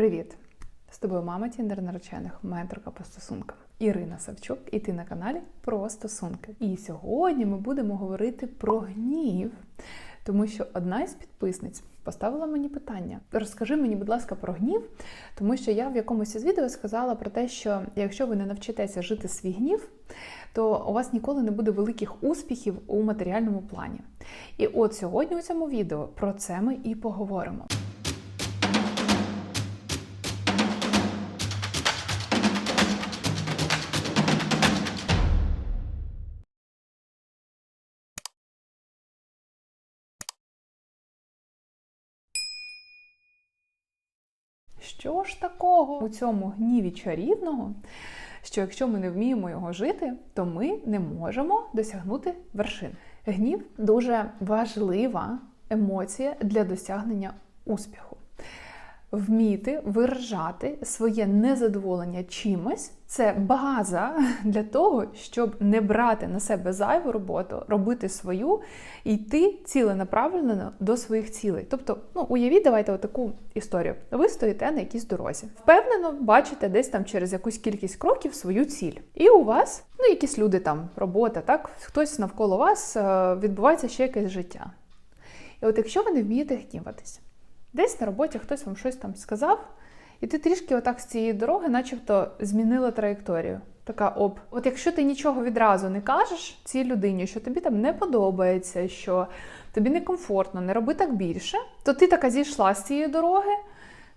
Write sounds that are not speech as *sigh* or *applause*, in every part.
Привіт! З тобою мама Тіндер наречених, менторка по стосункам Ірина Савчук, і ти на каналі про стосунки. І сьогодні ми будемо говорити про гнів, тому що одна із підписниць поставила мені питання: розкажи мені, будь ласка, про гнів, тому що я в якомусь із відео сказала про те, що якщо ви не навчитеся жити свій гнів, то у вас ніколи не буде великих успіхів у матеріальному плані. І от сьогодні у цьому відео про це ми і поговоримо. Що ж такого у цьому гніві чарівного, що якщо ми не вміємо його жити, то ми не можемо досягнути вершин. Гнів дуже важлива емоція для досягнення успіху. Вміти виражати своє незадоволення чимось це база *laughs* для того, щоб не брати на себе зайву роботу, робити свою і йти ціленаправлено до своїх цілей. Тобто, ну уявіть, давайте таку історію. Ви стоїте на якійсь дорозі, впевнено, бачите десь там через якусь кількість кроків свою ціль. І у вас, ну якісь люди там, робота, так, хтось навколо вас е, відбувається ще якесь життя. І от якщо ви не вмієте гніватись, Десь на роботі хтось вам щось там сказав, і ти трішки отак з цієї дороги, начебто, змінила траєкторію. Така об. От якщо ти нічого відразу не кажеш цій людині, що тобі там не подобається, що тобі некомфортно, не роби так більше, то ти така зійшла з цієї дороги,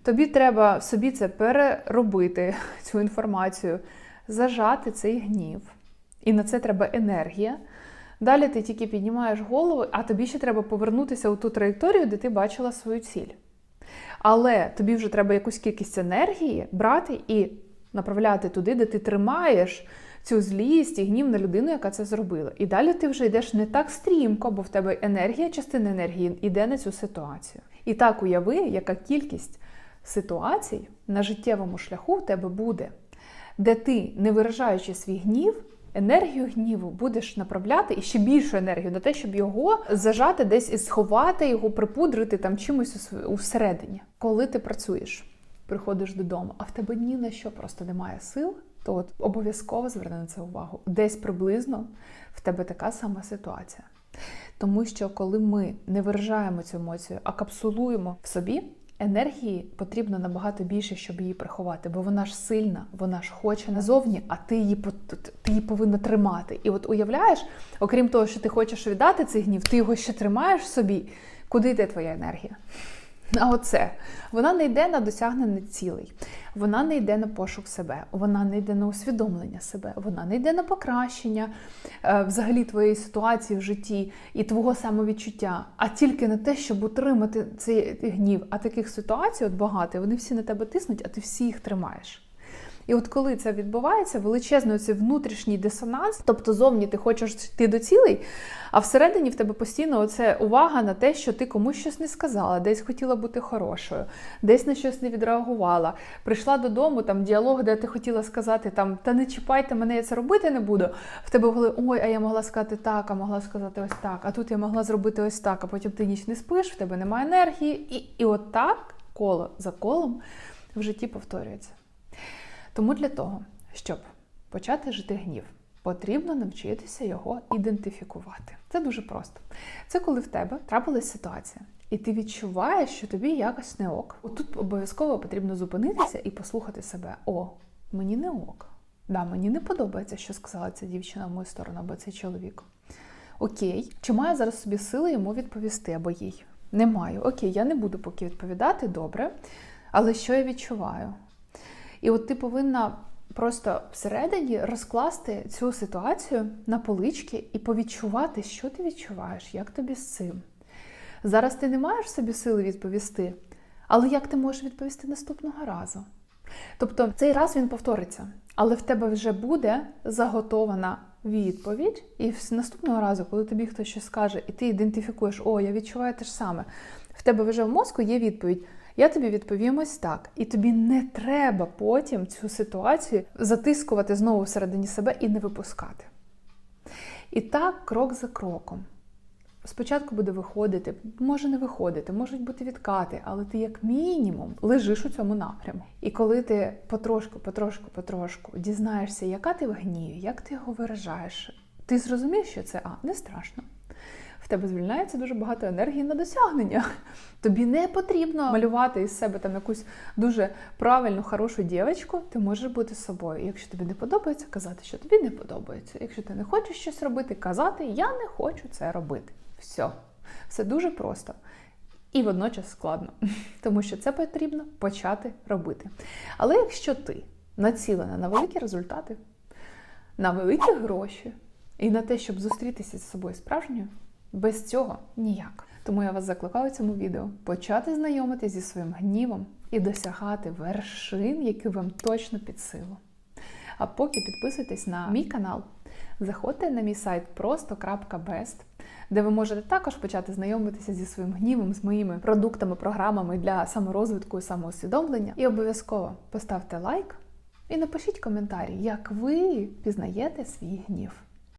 тобі треба собі це переробити, *laughs* цю інформацію, зажати цей гнів. І на це треба енергія. Далі ти тільки піднімаєш голову, а тобі ще треба повернутися у ту траєкторію, де ти бачила свою ціль. Але тобі вже треба якусь кількість енергії брати і направляти туди, де ти тримаєш цю злість і гнів на людину, яка це зробила. І далі ти вже йдеш не так стрімко, бо в тебе енергія, частина енергії йде на цю ситуацію. І так уяви, яка кількість ситуацій на життєвому шляху в тебе буде, де ти, не виражаючи свій гнів, енергію гніву будеш направляти і ще більшу енергію на те, щоб його зажати десь і сховати, його припудрити там чимось усередині. Коли ти працюєш, приходиш додому, а в тебе ні на що просто немає сил, то от обов'язково зверни на це увагу. Десь приблизно в тебе така сама ситуація. Тому що коли ми не виражаємо цю емоцію, а капсулуємо в собі. Енергії потрібно набагато більше, щоб її приховати, бо вона ж сильна, вона ж хоче назовні, а ти її ти її повинна тримати. І от уявляєш, окрім того, що ти хочеш віддати цей гнів, ти його ще тримаєш собі. Куди йде твоя енергія? А оце вона не йде на досягнення цілей, вона не йде на пошук себе, вона не йде на усвідомлення себе, вона не йде на покращення е, взагалі твоєї ситуації в житті і твого самовідчуття, а тільки на те, щоб утримати цей гнів. А таких ситуацій от багато, вони всі на тебе тиснуть, а ти всі їх тримаєш. І от коли це відбувається, величезний цей внутрішній дисонанс, тобто зовні ти хочеш йти до цілей, а всередині в тебе постійно оце увага на те, що ти комусь щось не сказала, десь хотіла бути хорошою, десь на щось не відреагувала. Прийшла додому, там діалог, де ти хотіла сказати, там та не чіпайте мене, я це робити не буду. В тебе були ой, а я могла сказати так, а могла сказати ось так, а тут я могла зробити ось так, а потім ти ніч не спиш, в тебе немає енергії, і, і от так коло за колом в житті повторюється. Тому для того, щоб почати жити гнів, потрібно навчитися його ідентифікувати. Це дуже просто. Це коли в тебе трапилась ситуація, і ти відчуваєш, що тобі якось не ок. Тут обов'язково потрібно зупинитися і послухати себе: О, мені не ок. Да, мені не подобається, що сказала ця дівчина в мою сторону або цей чоловік. Окей, чи маю зараз собі сили йому відповісти або їй? Не маю. Окей, я не буду поки відповідати, добре. Але що я відчуваю? І от ти повинна просто всередині розкласти цю ситуацію на полички і повідчувати, що ти відчуваєш, як тобі з цим. Зараз ти не маєш собі сили відповісти, але як ти можеш відповісти наступного разу? Тобто цей раз він повториться, але в тебе вже буде заготована відповідь, і наступного разу, коли тобі хтось щось скаже, і ти ідентифікуєш, о, я відчуваю те ж саме, в тебе вже в мозку є відповідь. Я тобі відповім ось так. І тобі не треба потім цю ситуацію затискувати знову всередині себе і не випускати. І так, крок за кроком. спочатку буде виходити, може не виходити, можуть бути відкати, але ти як мінімум лежиш у цьому напряму. І коли ти потрошку, потрошку, потрошку дізнаєшся, яка ти в гніві, як ти його виражаєш, ти зрозумієш, що це а не страшно. В тебе звільняється дуже багато енергії на досягнення. Тобі не потрібно малювати із себе там якусь дуже правильну, хорошу дівчинку. Ти можеш бути собою. Якщо тобі не подобається, казати, що тобі не подобається. Якщо ти не хочеш щось робити, казати Я не хочу це робити. Все. Все дуже просто. І водночас складно, *laughs* тому що це потрібно почати робити. Але якщо ти націлена на великі результати, на великі гроші і на те, щоб зустрітися з собою справжньою, без цього ніяк. Тому я вас закликаю в цьому відео почати знайомитися зі своїм гнівом і досягати вершин, які вам точно під силу. А поки підписуйтесь на мій канал, заходьте на мій сайт просто.best, де ви можете також почати знайомитися зі своїм гнівом, з моїми продуктами, програмами для саморозвитку і самоусвідомлення. І обов'язково поставте лайк і напишіть коментарі, як ви пізнаєте свій гнів.